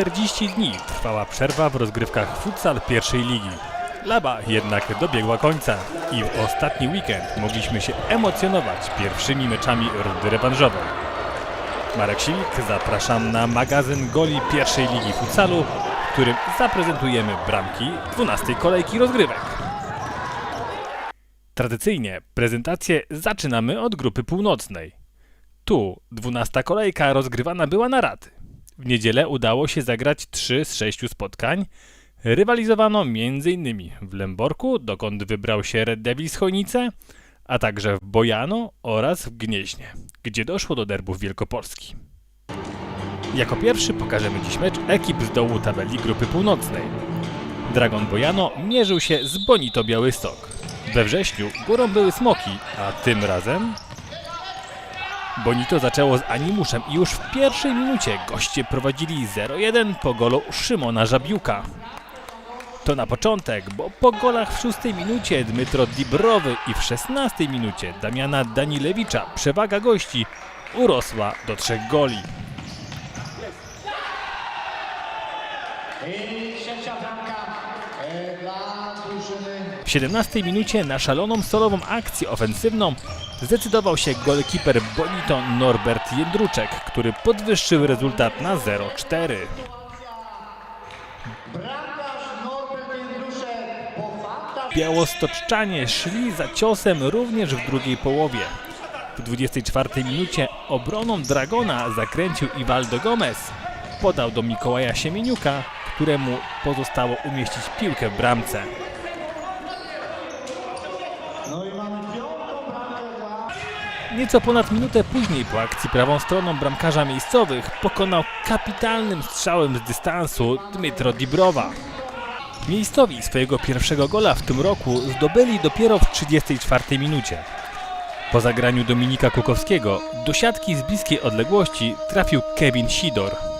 Równo 40 dni trwała przerwa w rozgrywkach futsal pierwszej ligi. Laba jednak dobiegła końca i w ostatni weekend mogliśmy się emocjonować pierwszymi meczami rundy rewanżowej. Marek Silik, zapraszam na magazyn goli pierwszej ligi futsalu, w którym zaprezentujemy bramki 12 kolejki rozgrywek. Tradycyjnie prezentację zaczynamy od grupy północnej. Tu 12 kolejka rozgrywana była na raty. W niedzielę udało się zagrać 3 z 6 spotkań. Rywalizowano m.in. w Lęborku, dokąd wybrał się Red Devils Chojnice, a także w Bojano oraz w Gnieźnie, gdzie doszło do derbów Wielkopolski. Jako pierwszy pokażemy dziś mecz ekip z dołu tabeli grupy północnej. Dragon Bojano mierzył się z Bonito Białystok. We wrześniu górą były Smoki, a tym razem Bonito zaczęło z animuszem i już w pierwszej minucie goście prowadzili 0-1 po golu Szymona Żabiuka. To na początek, bo po golach w szóstej minucie Dmytro Dibrowy i w szesnastej minucie Damiana Danilewicza przewaga gości urosła do trzech goli. I trzecia bramka W 17 minucie na szaloną solową akcję ofensywną zdecydował się golkiper Bonito Norbert Jędruczek, który podwyższył rezultat na 0-4. bramkarz Norbert Jędruszek po faktach Białostoczczanie szli za ciosem również w drugiej połowie. W 24 minucie obroną Dragona zakręcił Ivaldo Gomez. Podał do Mikołaja Siemieniuka, któremu pozostało umieścić piłkę w bramce. No Nieco ponad minutę później po akcji prawą stroną bramkarza miejscowych pokonał kapitalnym strzałem z dystansu Dmytro Dibrowa. Miejscowi swojego pierwszego gola w tym roku zdobyli dopiero w 34 minucie. Po zagraniu Dominika Kukowskiego do siatki z bliskiej odległości trafił Kevin Sidor.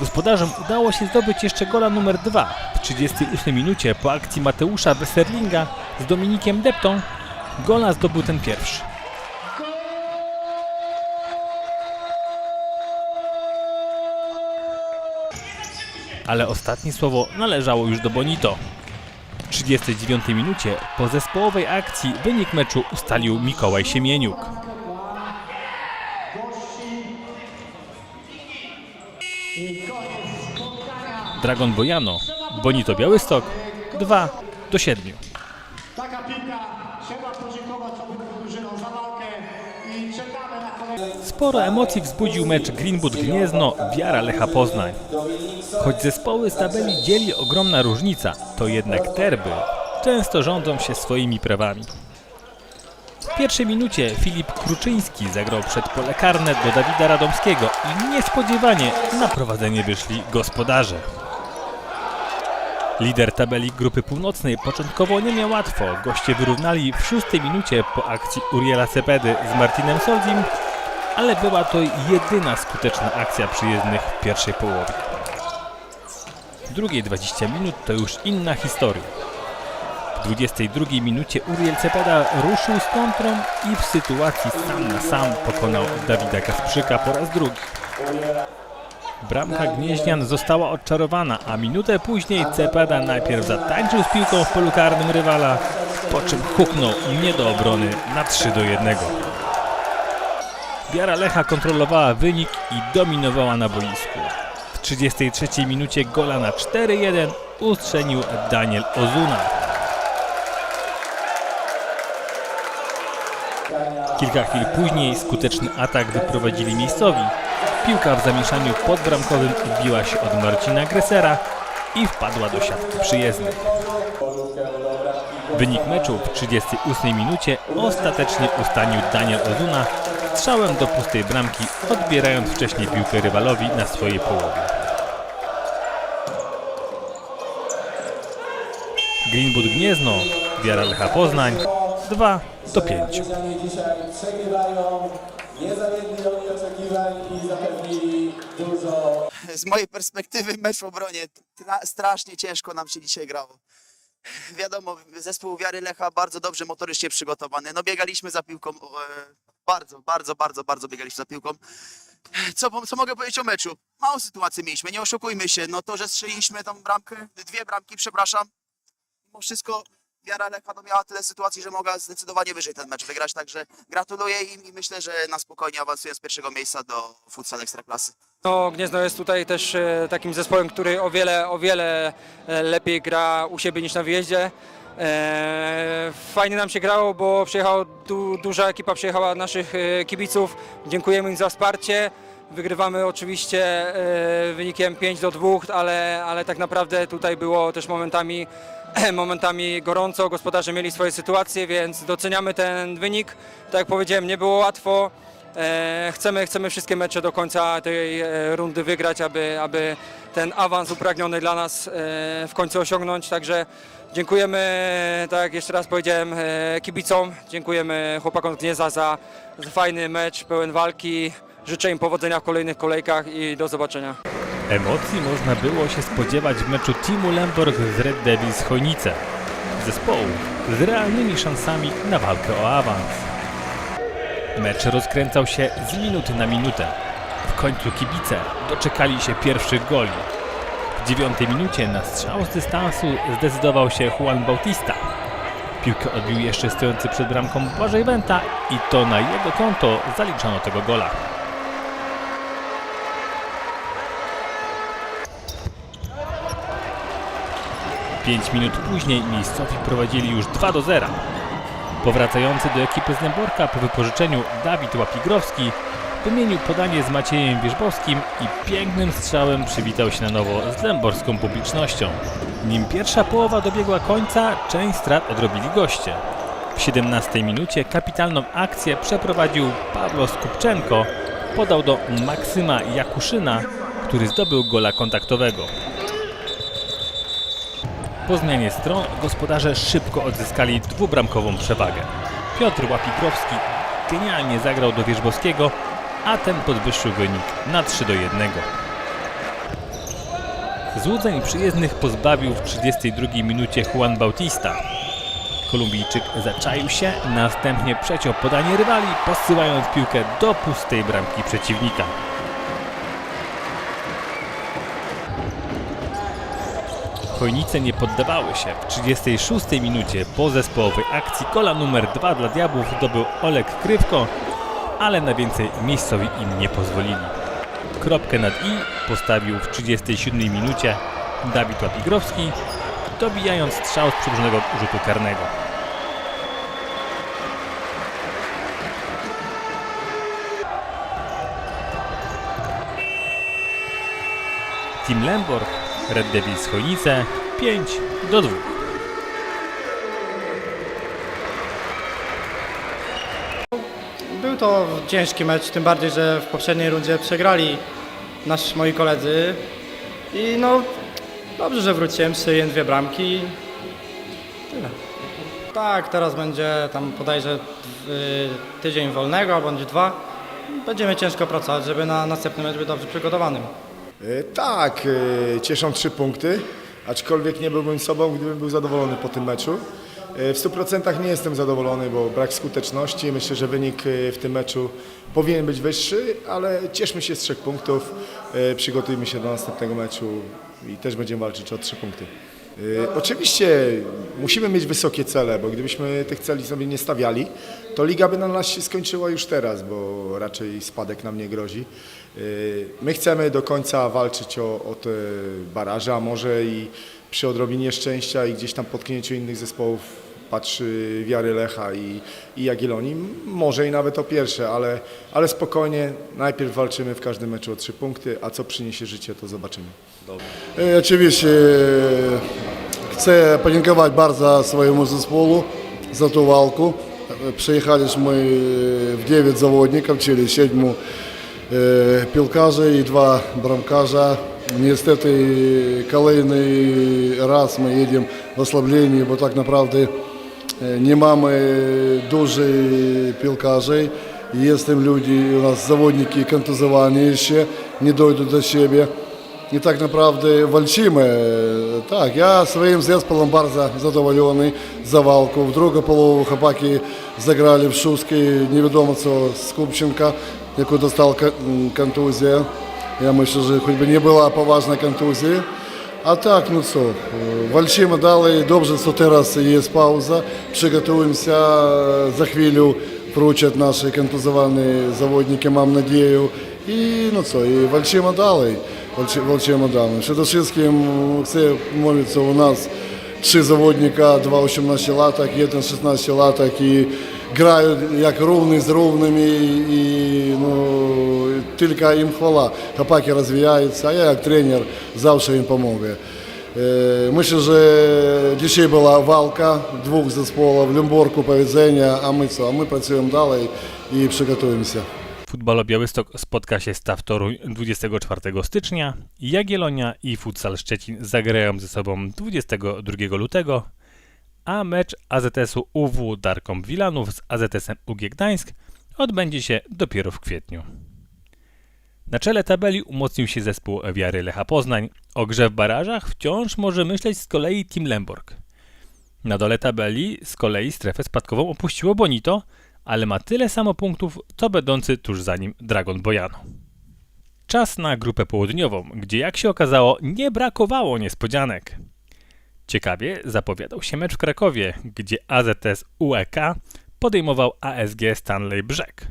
Gospodarzom udało się zdobyć jeszcze gola numer 2 w 38 minucie po akcji Mateusza Westerlinga z Dominikiem Deptą. Gola zdobył ten pierwszy. ale ostatnie słowo należało już do Bonito. W 39 minucie po zespołowej akcji wynik meczu ustalił Mikołaj Siemieniuk. i koniec spotkania. Dragon Bojano, Bonito Białystok 2 do 7. Taka piłka, trzeba podziękować obydwu drużynom za walkę i czekamy na kolejne. Sporo emocji wzbudził mecz Greenwood Gniezno Wiara Lecha Poznań. Choć zespoły z tabeli dzieli ogromna różnica, to jednak derby często rządzą się swoimi prawami. W pierwszej minucie Filip Kruczyński zagrał przed pole karne do Dawida Radomskiego i niespodziewanie na prowadzenie wyszli gospodarze. Lider tabeli grupy północnej początkowo nie miał łatwo. Goście wyrównali w szóstej minucie po akcji Uriela Cepedy z Martinem Solzim, ale była to jedyna skuteczna akcja przyjezdnych w pierwszej połowie. W drugiej 20 minut to już inna historia. W 22 minucie Uriel Cepeda ruszył z kontrą i w sytuacji sam na sam pokonał Dawida Kasprzyka po raz drugi. Bramka Gnieźnian została odczarowana, a minutę później Cepeda najpierw zatańczył z piłką w polu karnym rywala, po czym huknął nie do obrony na 3 do 1. Wiara Lecha kontrolowała wynik i dominowała na boisku. W 33 minucie gola na 4-1 ustrzenił Daniel Ozuna. Kilka chwil później skuteczny atak wyprowadzili miejscowi. Piłka w zamieszaniu podbramkowym odbiła się od Marcina Gressera i wpadła do siatki przyjezdnych. Wynik meczu w 38 minucie ostatecznie ustanił Daniel Ozuna strzałem do pustej bramki, odbierając wcześniej piłkę rywalowi na swojej połowie. Greenwood Gniezno, Wiara Lecha Poznań 2 do 5. Nie zawiedli oni oczekiwań i zapewnili dużo z mojej perspektywy mecz w obronie tra- strasznie ciężko nam się dzisiaj grało. Wiadomo, zespół Wiary Lecha bardzo dobrze motorycznie przygotowany. No biegaliśmy za piłką, e, bardzo, bardzo, bardzo, bardzo biegaliśmy za piłką. co, co mogę powiedzieć o meczu? Mało sytuacji mieliśmy, nie oszukujmy się. No to, że strzeliśmy tą bramkę, dwie bramki, przepraszam. Mimo wszystko Wiara Lecha no, miała tyle sytuacji, że mogła zdecydowanie wyżej ten mecz wygrać, także gratuluję im i myślę, że na spokojnie awansują z pierwszego miejsca do futsal Ekstraklasy. No, Gniezno jest tutaj też e, takim zespołem, który o wiele, o wiele e, lepiej gra u siebie niż na wyjeździe. E, Fajnie nam się grało, bo przyjechała du, duża ekipa, przyjechała naszych kibiców. Dziękujemy im za wsparcie. Wygrywamy oczywiście wynikiem 5 do 2, ale, ale tak naprawdę tutaj było też momentami, momentami gorąco. Gospodarze mieli swoje sytuacje, więc doceniamy ten wynik. Tak jak powiedziałem, nie było łatwo. E, chcemy, chcemy wszystkie mecze do końca tej e, rundy wygrać, aby, aby ten awans upragniony dla nas e, w końcu osiągnąć. Także dziękujemy, tak jak jeszcze raz powiedziałem, kibicom. Dziękujemy chłopakom z Gniezna za, za fajny mecz, pełen walki. Życzę im powodzenia w kolejnych kolejkach i do zobaczenia. Emocji można było się spodziewać w meczu Teamu Lemborg z Red Devils Chojnice. Zespołu z realnymi szansami na walkę o awans. Mecz rozkręcał się z minuty na minutę. W końcu kibice doczekali się pierwszych goli. W dziewiątej minucie na strzał z dystansu zdecydował się Juan Bautista. Piłkę odbił jeszcze stojący przed bramką Błażej Wenta i to na jego konto zaliczono tego gola. Pięć minut później miejscowi prowadzili już 2 do 0. Powracający do ekipy z Lęborka po wypożyczeniu Dawid Łapigrowski wymienił podanie z Maciejem Wierzbowskim i pięknym strzałem przywitał się na nowo z lęborską publicznością. Nim pierwsza połowa dobiegła końca, część strat odrobili goście. W 17 minucie kapitalną akcję przeprowadził Pawlo Skupczenko, podał do Maksyma Jakuszyna, który zdobył gola kontaktowego. Po zmianie stron gospodarze szybko odzyskali dwubramkową przewagę. Piotr Łapigrowski genialnie zagrał do Wierzbowskiego, a ten podwyższył wynik na 3 do 1. Złudzeń przyjezdnych pozbawił w 32 minucie Juan Bautista. Kolumbijczyk zaczaił się, następnie przeciął podanie rywali, posyłając piłkę do pustej bramki przeciwnika. Chojnice nie poddawały się. W 36 minucie po zespołowej akcji kola numer 2 dla Diabłów zdobył Olek Krywko, ale na więcej miejscowi im nie pozwolili. Kropkę nad i postawił w 37 minucie Dawid Łapigrowski, dobijając strzał z przybliżonego rzutu karnego. Team Lemborg, Red Devils Chojnice 5 do 2. Był to ciężki mecz, tym bardziej, że w poprzedniej rundzie przegrali nasi moi koledzy. I no, dobrze, że wróciłem, strzeliłem dwie bramki. Tyle. Tak, teraz będzie tam bodajże y, tydzień wolnego, bądź dwa. Będziemy ciężko pracować, żeby na następny mecz być dobrze przygotowanym. E, Tak, e, cieszą trzy punkty, aczkolwiek nie byłbym sobą, gdybym był zadowolony po tym meczu. E, W 100% nie jestem zadowolony, bo brak skuteczności. Myślę, że wynik w tym meczu powinien być wyższy, ale cieszmy się z trzech punktów. Przygotujmy się do następnego meczu i też będziemy walczyć o trzy punkty. Oczywiście musimy mieć wysokie cele, bo gdybyśmy tych celi sobie nie stawiali, to liga by na nas się skończyła już teraz, bo raczej spadek nam nie grozi. E, My chcemy do końca walczyć o, o te baraże, a może i przy odrobinie szczęścia i gdzieś tam potknięciu innych zespołów patrzy Wiary Lecha i, i Jagiellonii, może i nawet o pierwsze, ale, ale spokojnie, najpierw walczymy w każdym meczu o trzy punkty, a co przyniesie życie, to zobaczymy. E, Oczywiście e, chcę podziękować bardzo swojemu zespołu za tą walkę. E, Przyjechaliśmy w 9 zawodników, czyli 7 e, piłkarzy i 2 bramkarza. Niestety kolejny raz my jedziemy w oslabieniu, bo tak naprawdę e, nie mamy dużych piłkarzy. Jest tam ludzi, u nas zawodniki kontuzowani jeszcze, nie dojdą do siebie. I tak naprawdę walczymy. Tak, ja swoim zespołem bardzo zadowolony za walką. W drugą połowę chłopaki zagrali w szóstkę, яку достала контузія. Я myślę, що хоч би не була поважна контузія. А так, ну що, е, вальчимо далі, добре, що зараз є пауза, приготуємося, е, за хвилю вручать наші контузовані заводники, мам надію. І ну що, і вальчимо далі, вальчимо далі. Щодо всім, це молиться у нас три заводника, два 18 латок, один 16 латок і grają jak równy z równymi i tylko im chwała. Chłopaki rozwijają, a ja jak trener zawsze im pomogę. Myślę, że dzisiaj była walka dwóch zespołów, Lymborku powiedzenia, a my co? A my pracujemy dalej i przygotujemy się. Futbolo Białystok spotka się z TAW 24 stycznia, Jagielonia i Futsal Szczecin zagrają ze sobą 22 lutego a mecz AZS-u UW Darkom Wilanów z AZS-em UG Gdańsk odbędzie się dopiero w kwietniu. Na czele tabeli umocnił się zespół Wiary Lecha Poznań. O grze w barażach wciąż może myśleć z kolei Team Lemborg. Na dole tabeli z kolei strefę spadkową opuściło Bonito, ale ma tyle samo punktów, co będący tuż za nim Dragon Bojano. Czas na grupę południową, gdzie jak się okazało nie brakowało niespodzianek. Ciekawie zapowiadał się mecz w Krakowie, gdzie AZS UEK podejmował ASG Stanley Brzeg.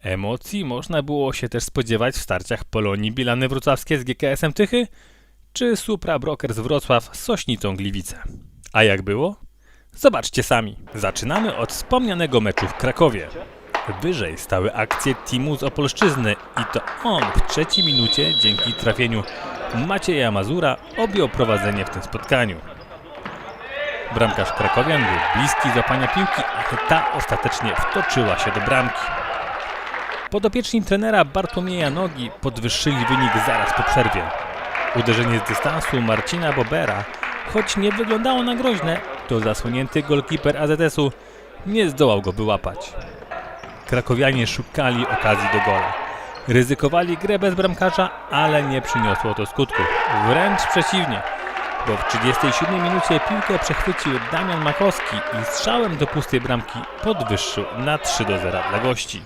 Emocji można było się też spodziewać w starciach Polonii Bilany Wrocławskie z GKS-em Tychy, czy Supra Brokers Wrocław z Sośnicą Gliwice. A jak było? Zobaczcie sami. Zaczynamy od wspomnianego meczu w Krakowie. Wyżej stały akcje teamu z Opolszczyzny i to on w trzeciej minucie dzięki trafieniu Macieja Mazura objął prowadzenie w tym spotkaniu. Bramkarz Krakowian był bliski złapania piłki, ale ta ostatecznie wtoczyła się do bramki. Podopieczni trenera Bartłomieja Nogi podwyższyli wynik zaraz po przerwie. Uderzenie z dystansu Marcina Bobera, choć nie wyglądało na groźne, to zasłonięty golkiper AZS-u nie zdołał go wyłapać. Krakowianie szukali okazji do gola. Ryzykowali grę bez bramkarza, ale nie przyniosło to skutku. Wręcz przeciwnie, bo w 37 minucie piłkę przechwycił Damian Makowski i strzałem do pustej bramki podwyższył na 3 do 0 dla gości.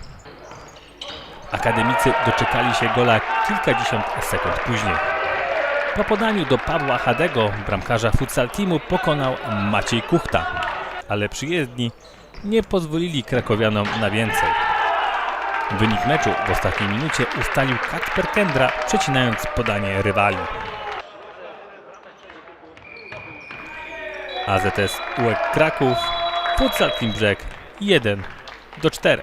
Akademicy doczekali się gola kilkadziesiąt sekund później. Po podaniu do Pawła Hadego bramkarza futsal teamu pokonał Maciej Kuchta, ale przyjezdni nie pozwolili krakowianom na więcej. Wynik meczu w ostatniej minucie ustalił Kacper Kendra, przecinając podanie rywali. AZS UEK Kraków, Futsal Team Brzeg 1 do 4.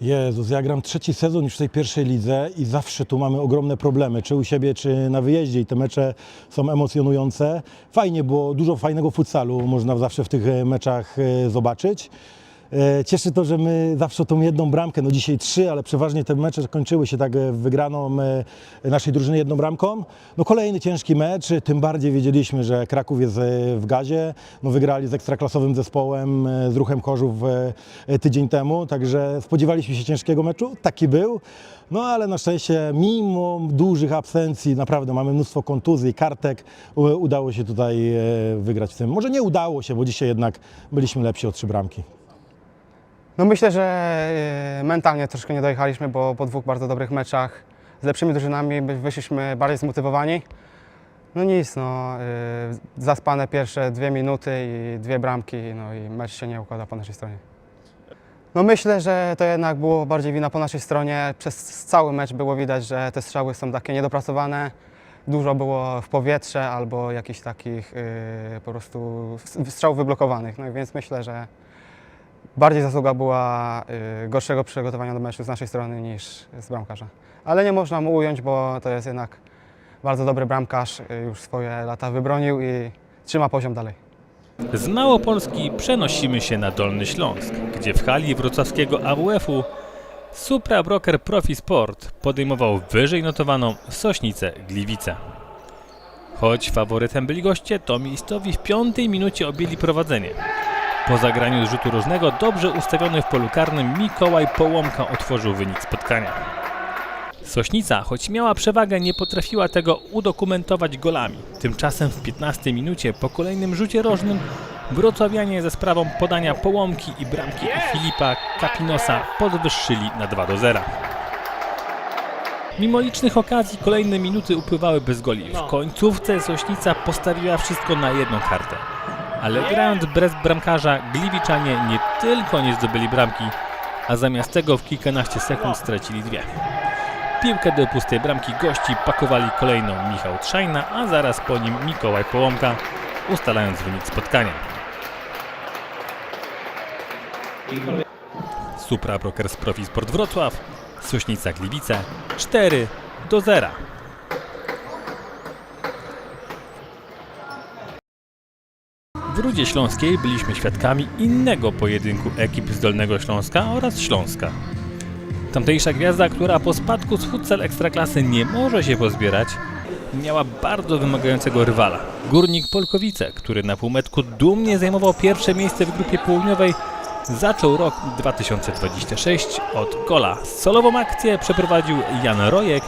Jezus, ja gram trzeci sezon już w tej pierwszej lidze i zawsze tu mamy ogromne problemy, czy u siebie, czy na wyjeździe i te mecze są emocjonujące. Fajnie było, dużo fajnego futsalu można zawsze w tych meczach e, zobaczyć. E, Cieszy to, że my zawsze tą jedną bramkę, no dzisiaj trzy, ale przeważnie te mecze kończyły się tak e, wygraną e, naszej drużyny jedną bramką. No kolejny ciężki mecz, tym bardziej wiedzieliśmy, że Kraków jest w gazie. No wygrali z ekstraklasowym zespołem, z Ruchem Chorzów tydzień temu, także spodziewaliśmy się ciężkiego meczu, taki był. No ale na szczęście mimo dużych absencji, naprawdę mamy mnóstwo kontuzji, kartek, udało się tutaj wygrać w tym. Może nie udało się, bo dzisiaj jednak byliśmy lepsi o trzy bramki. No myślę, że e, mentalnie troszkę nie dojechaliśmy, bo po dwóch bardzo dobrych meczach z lepszymi drużynami wyszliśmy bardziej zmotywowani. No nic, no, e, zaspane pierwsze dwie minuty i dwie bramki, no i mecz się nie układa po naszej stronie. No myślę, że to jednak było bardziej wina po naszej stronie. Przez cały mecz było widać, że te strzały są takie niedopracowane. Dużo było w powietrze albo jakichś takich e, po prostu strzałów wyblokowanych. No więc myślę, że bardziej zasługa była y, gorszego przygotowania do meczu z naszej strony niż z bramkarza. Ale nie można mu ująć, bo to jest jednak bardzo dobry bramkarz, y, już swoje lata wybronił i trzyma poziom dalej. Z Małopolski przenosimy się na Dolny Śląsk, gdzie w hali wrocławskiego AWF-u Supra Broker Profi Sport podejmował wyżej notowaną Sośnicę Gliwice. Choć faworytem byli goście, to miejscowi w piątej minucie objęli prowadzenie. Po zagraniu z rzutu różnego dobrze ustawiony w polu karnym Mikołaj Połomka otworzył wynik spotkania. Sośnica, choć miała przewagę, nie potrafiła tego udokumentować golami. Tymczasem w 15 minucie po kolejnym rzucie rożnym wrocławianie ze sprawą podania połomki i bramki Filipa Kapinosa podwyższyli na 2 do 0. Mimo licznych okazji kolejne minuty upływały bez goli. W końcówce Sośnica postawiła wszystko na jedną kartę. Ale grając bez bramkarza, Gliwiczanie nie tylko nie zdobyli bramki, a zamiast tego w kilkanaście sekund stracili dwie. Piłkę do pustej bramki gości pakowali kolejną Michał Trzajna, a zaraz po nim Mikołaj Połomka, ustalając wynik spotkania. Supra Brokers Profi Sport Wrocław, Sośnica Gliwice 4 do 0. W Rudzie Śląskiej byliśmy świadkami innego pojedynku ekip z Dolnego Śląska oraz Śląska. Tamtejsza gwiazda, która po spadku z futsal Ekstraklasy nie może się pozbierać, miała bardzo wymagającego rywala. Górnik Polkowice, który na półmetku dumnie zajmował pierwsze miejsce w grupie południowej, zaczął rok 2026 od gola. Solową akcję przeprowadził Jan Rojek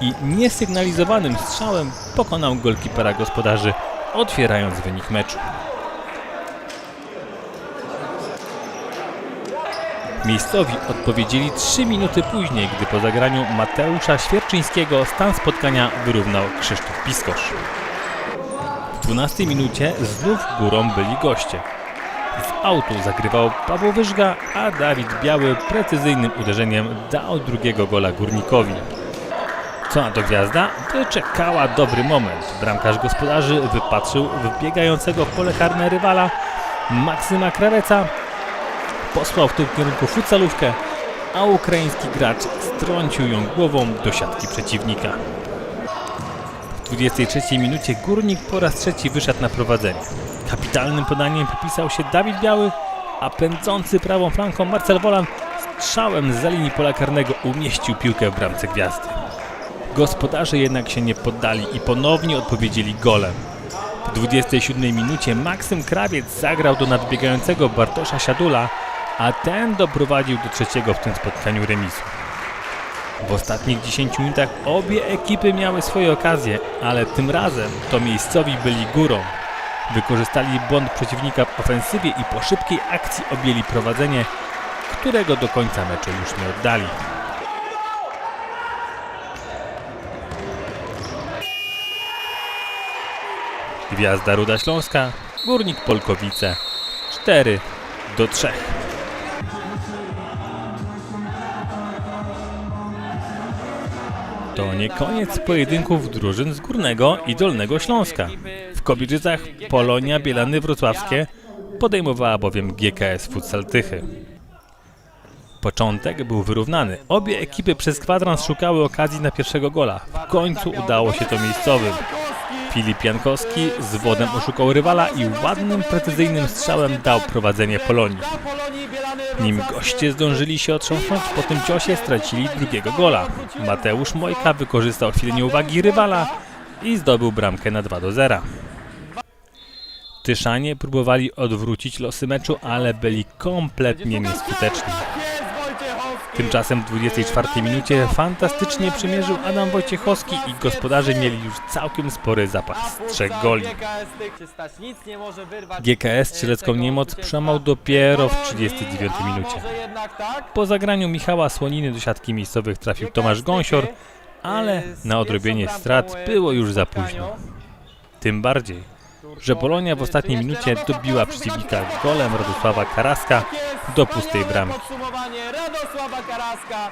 i niesygnalizowanym strzałem pokonał golkipera gospodarzy, otwierając wynik meczu. Miejscowi odpowiedzieli 3 minuty później, gdy po zagraniu Mateusza Świerczyńskiego stan spotkania wyrównał Krzysztof Piskosz. W 12 minucie znów górą byli goście. Z autu zagrywał Paweł Wyżga, a Dawid Biały precyzyjnym uderzeniem dał drugiego gola górnikowi. Co na to gwiazda? Wyczekała dobry moment. Bramkarz gospodarzy wypatrzył wbiegającego w pole karne rywala Maksyma Kraweca, posłał w tym kierunku futsalówkę, a ukraiński gracz strącił ją głową do siatki przeciwnika. W 23 minucie Górnik po raz trzeci wyszedł na prowadzenie. Kapitalnym podaniem popisał się Dawid Biały, a pędzący prawą flanką Marcel Wolan strzałem z linii pola karnego umieścił piłkę w bramce gwiazdy. Gospodarze jednak się nie poddali i ponownie odpowiedzieli golem. W 27 minucie Maksym Krawiec zagrał do nadbiegającego Bartosza Siadula, a ten doprowadził do trzeciego w tym spotkaniu remisu. W ostatnich 10 minutach obie ekipy miały swoje okazje, ale tym razem to miejscowi byli górą. Wykorzystali błąd przeciwnika w ofensywie i po szybkiej akcji objęli prowadzenie, którego do końca meczu już nie oddali. Gwiazda Ruda Śląska, Górnik Polkowice 4 do 3. To nie koniec pojedynków drużyn z Górnego i Dolnego Śląska. W Kobierzycach Polonia Bielany Wrocławskie podejmowała bowiem GKS Futsal Tychy. Początek był wyrównany. Obie ekipy przez kwadrans szukały okazji na pierwszego gola. W końcu udało się to miejscowym. Filip Jankowski z wodem oszukał rywala i ładnym, precyzyjnym strzałem dał prowadzenie Polonii. Nim goście zdążyli się otrząsnąć, po tym ciosie stracili drugiego gola. Mateusz Mojka wykorzystał chwilę nieuwagi rywala i zdobył bramkę na 2 do 0. Tyszanie próbowali odwrócić losy meczu, ale byli kompletnie nieskuteczni. Tymczasem w 24 minucie fantastycznie przymierzył Adam Wojciechowski i gospodarze mieli już całkiem spory zapas z trzech goli. GKS strzelecką niemoc przełamał dopiero w 39 minucie. Po zagraniu Michała Słoniny do siatki miejscowych trafił Tomasz Gąsior, ale na odrobienie strat było już za późno. Tym bardziej, że Polonia w ostatniej minucie dobiła przeciwnika golem Radosława Karaska do pustej bramki. Podsumowanie Radosława Karaska,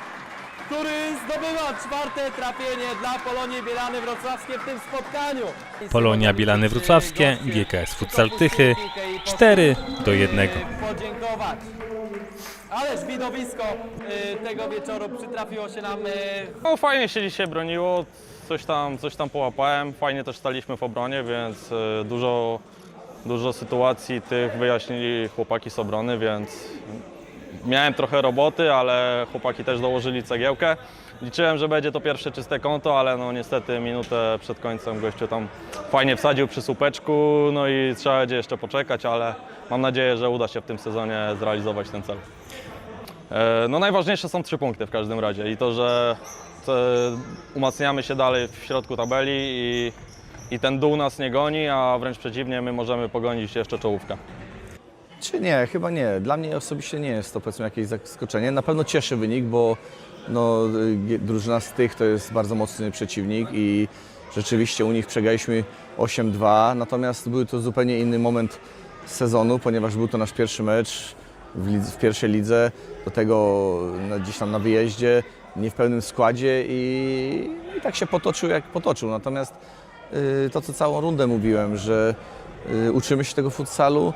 który zdobywa czwarte trafienie dla Polonii Bielany Wrocławskie w tym spotkaniu. Polonia Bielany Wrocławskie, GKS Futsal Tychy 4 do 1. Podziękować. Ależ widowisko y, tego wieczoru przytrafiło się nam y, No, fajnie się dzisiaj broniło, coś tam, coś tam połapałem, fajnie też staliśmy w obronie, więc y, dużo, dużo sytuacji tych wyjaśnili chłopaki z obrony, więc miałem trochę roboty, ale chłopaki też dołożyli cegiełkę. Liczyłem, że będzie to pierwsze czyste konto, ale no niestety minutę przed końcem gościu tam fajnie wsadził przy słupeczku, no i trzeba będzie jeszcze poczekać, ale mam nadzieję, że uda się w tym sezonie zrealizować ten cel. E, No najważniejsze są trzy punkty w każdym razie i to, że umacniamy się dalej w środku tabeli i, i ten dół nas nie goni, a wręcz przeciwnie, my możemy pogonić jeszcze czołówkę. Czy nie? Chyba nie. Dla mnie osobiście nie jest to powiedzmy jakieś zaskoczenie. Na pewno cieszy wynik, bo no, drużyna z tych to jest bardzo mocny przeciwnik i rzeczywiście u nich przegraliśmy 8-2, natomiast był to zupełnie inny moment sezonu, ponieważ był to nasz pierwszy mecz w, lidze, w pierwszej lidze, do tego no, gdzieś tam na wyjeździe, nie w pełnym składzie i, i tak się potoczył jak potoczył. Natomiast y, to, co całą rundę mówiłem, że y, uczymy się tego futsalu,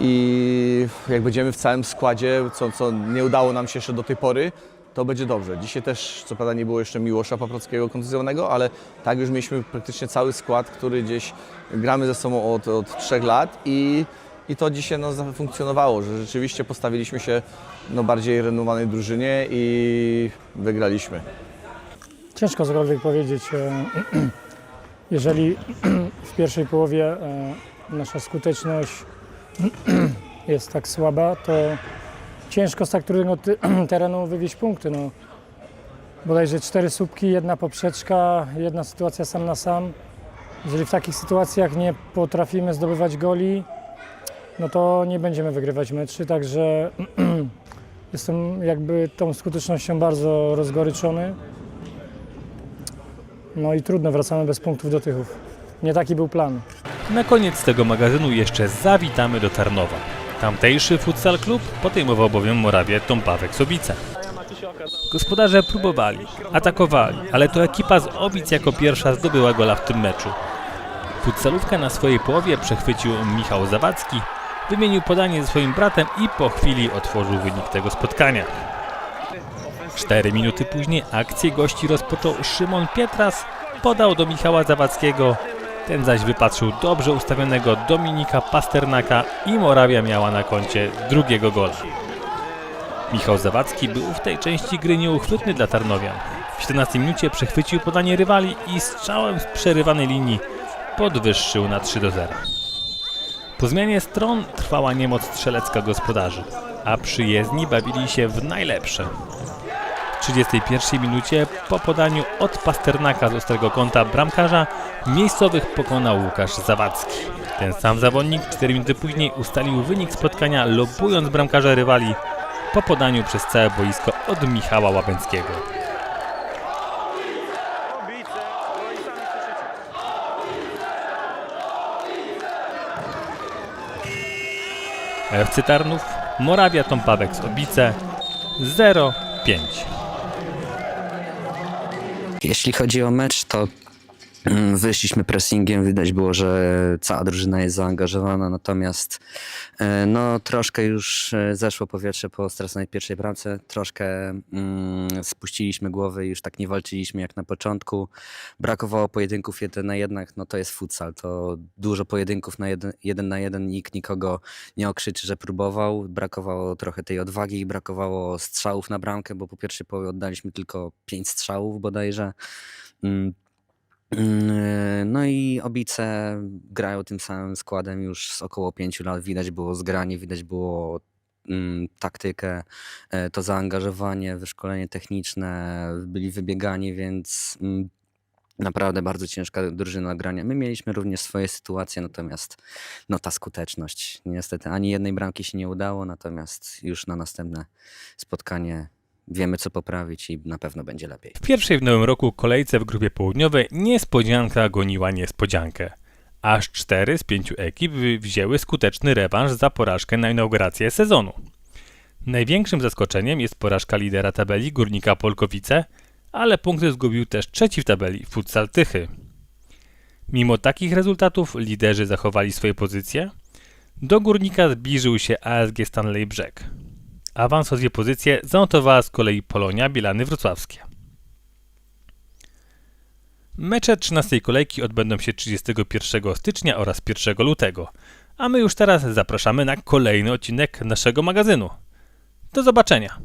i jak będziemy w całym składzie, co, co nie udało nam się jeszcze do tej pory, to będzie dobrze. Dzisiaj też, co prawda nie było jeszcze Miłosza Paprockiego kontuzjowanego, ale tak już mieliśmy praktycznie cały skład, który gdzieś gramy ze sobą od, od trzech lat i, i to dzisiaj no, zafunkcjonowało, że rzeczywiście postawiliśmy się no, bardziej renomowanej drużynie i wygraliśmy. Ciężko cokolwiek powiedzieć. e, Jeżeli w pierwszej połowie e, nasza skuteczność jest tak słaba, to ciężko z tak trudnego terenu wywieźć punkty. No. Bodajże cztery słupki, jedna poprzeczka, jedna sytuacja sam na sam. Jeżeli w takich sytuacjach nie potrafimy zdobywać goli, no to nie będziemy wygrywać meczy, także jestem jakby tą skutecznością bardzo rozgoryczony. No i trudno, wracamy bez punktów do Tychów. Nie taki był plan. Na koniec tego magazynu jeszcze zawitamy do Tarnowa. Tamtejszy futsal klub podejmował bowiem Morawię Tąpawek Sobice. Gospodarze próbowali, atakowali, ale to ekipa z Obic jako pierwsza zdobyła gola w tym meczu. Futsalówkę na swojej połowie przechwycił Michał Zawadzki, wymienił podanie ze swoim bratem i po chwili otworzył wynik tego spotkania. Cztery minuty później akcję gości rozpoczął Szymon Pietras, podał do Michała Zawadzkiego, ten zaś wypatrzył dobrze ustawionego Dominika Pasternaka i Morawia miała na koncie drugiego gola. Michał Zawadzki był w tej części gry nieuchwytny dla Tarnowian. W 17 minucie przechwycił podanie rywali i strzałem z przerywanej linii podwyższył na 3 do 0. Po zmianie stron trwała niemoc strzelecka gospodarzy, a przyjezdni bawili się w najlepsze. W 31 minucie po podaniu od Pasternaka z ostrego kąta bramkarza miejscowych pokonał Łukasz Zawadzki. Ten sam zawodnik 4 minuty później ustalił wynik spotkania lobując bramkarza rywali po podaniu przez całe boisko od Michała Łabęckiego. FC Tarnów, Morawia Tąpawek z Obice 0-5. Jeśli chodzi o mecz, to mm, wyszliśmy pressingiem, widać było, że cała drużyna jest zaangażowana, natomiast no, troszkę już e, zeszło powietrze po straconej pierwszej bramce, troszkę mm, spuściliśmy głowy już tak nie walczyliśmy jak na początku. Brakowało pojedynków jeden na jednak, no to jest futsal, to dużo pojedynków na jeden, jeden na jeden, nikt nikogo nie okrzyczy, że próbował, brakowało trochę tej odwagi brakowało strzałów na bramkę, bo po pierwszej połowie oddaliśmy tylko pięć strzałów bodajże. Mm, No i obice grają tym samym składem już z około pięciu lat. Widać było zgranie, widać było mm, taktykę, e, to zaangażowanie, wyszkolenie techniczne, byli wybiegani, więc mm, naprawdę bardzo ciężka drużyna grania. My mieliśmy również swoje sytuacje, natomiast no ta skuteczność, niestety ani jednej bramki się nie udało, natomiast już na następne spotkanie wiemy co poprawić i na pewno będzie lepiej. W pierwszej w nowym roku kolejce w grupie południowej niespodzianka goniła niespodziankę. Aż cztery z pięciu ekip wzięły skuteczny rewanż za porażkę na inaugurację sezonu. Największym zaskoczeniem jest porażka lidera tabeli Górnika Polkowice, ale punkty zgubił też trzeci w tabeli Futsal Tychy. Mimo takich rezultatów liderzy zachowali swoje pozycje. Do Górnika zbliżył się ASG Stanley Brzeg. Awans o dwie pozycje zanotowała z kolei Polonia Bielany Wrocławskie. Mecze 13 kolejki odbędą się 31 stycznia oraz 1 lutego, a my już teraz zapraszamy na kolejny odcinek naszego magazynu. Do zobaczenia!